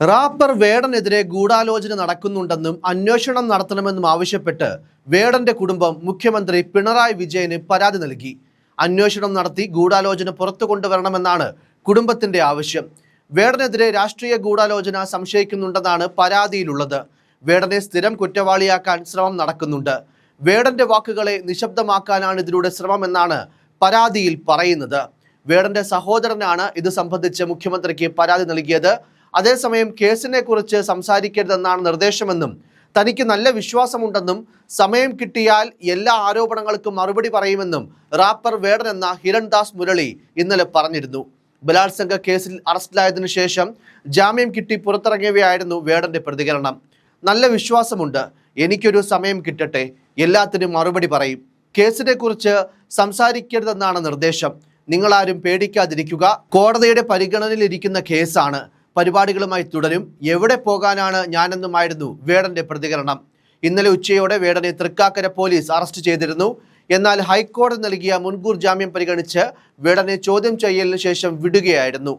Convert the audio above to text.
Wrapper വേടനെതിരെ ഗൂഢാലോചന നടക്കുന്നുണ്ടെന്നും അന്വേഷണം നടത്തണമെന്നും ആവശ്യപ്പെട്ട് വേടന്റെ കുടുംബം മുഖ്യമന്ത്രി പിണറായി വിജയന് പരാതി നൽകി. അന്വേഷണം നടത്തി ഗൂഢാലോചന പുറത്തു കൊണ്ടുവരണമെന്നാണ് കുടുംബത്തിന്റെ ആവശ്യം. വേടനെതിരെ രാഷ്ട്രീയ ഗൂഢാലോചന സംശയിക്കുന്നുണ്ടെന്നാണ് പരാതിയിലുള്ളത്. വേടനെ സ്ഥിരം കുറ്റവാളിയാക്കാൻ ശ്രമം നടക്കുന്നുണ്ട്. വേടന്റെ വാക്കുകളെ നിശബ്ദമാക്കാനാണ് ഇതിലൂടെ ശ്രമമെന്നാണ് പരാതിയിൽ പറയുന്നത്. വേടന്റെ സഹോദരനാണ് ഇത് സംബന്ധിച്ച് മുഖ്യമന്ത്രിക്ക് പരാതി നൽകിയത്. അതേസമയം കേസിനെ കുറിച്ച് സംസാരിക്കരുതെന്നാണ് നിർദ്ദേശമെന്നും തനിക്ക് നല്ല വിശ്വാസമുണ്ടെന്നും സമയം കിട്ടിയാൽ എല്ലാ ആരോപണങ്ങൾക്കും മറുപടി പറയുമെന്നും റാപ്പർ വേടൻ എന്ന ഹിരൺദാസ് മുരളി ഇന്നലെ പറഞ്ഞിരുന്നു. ബലാത്സംഗ കേസിൽ അറസ്റ്റിലായതിനു ശേഷം ജാമ്യം കിട്ടി പുറത്തിറങ്ങിയവയായിരുന്നു വേടന്റെ പ്രതികരണം. നല്ല വിശ്വാസമുണ്ട്. എനിക്കൊരു സമയം കിട്ടട്ടെ. എല്ലാത്തിനും മറുപടി പറയും. കേസിനെ കുറിച്ച് സംസാരിക്കരുതെന്നാണ് നിർദ്ദേശം. നിങ്ങളാരും പേടിക്കാതിരിക്കുക. കോടതിയുടെ പരിഗണനയിലിരിക്കുന്ന കേസാണ്. പരിപാടികളുമായി തുടരും. എവിടെ പോകാനാണ് ഞാനെന്നുമായിരുന്നു വേടന്റെ പ്രതികരണം. ഇന്നലെ ഉച്ചയോടെ വേടനെ തൃക്കാക്കര പോലീസ് അറസ്റ്റ് ചെയ്തിരുന്നു. എന്നാൽ ഹൈക്കോടതി നൽകിയ മുൻകൂർ ജാമ്യം പരിഗണിച്ച് വേടനെ ചോദ്യം ചെയ്യലിന് ശേഷം വിടുകയായിരുന്നു.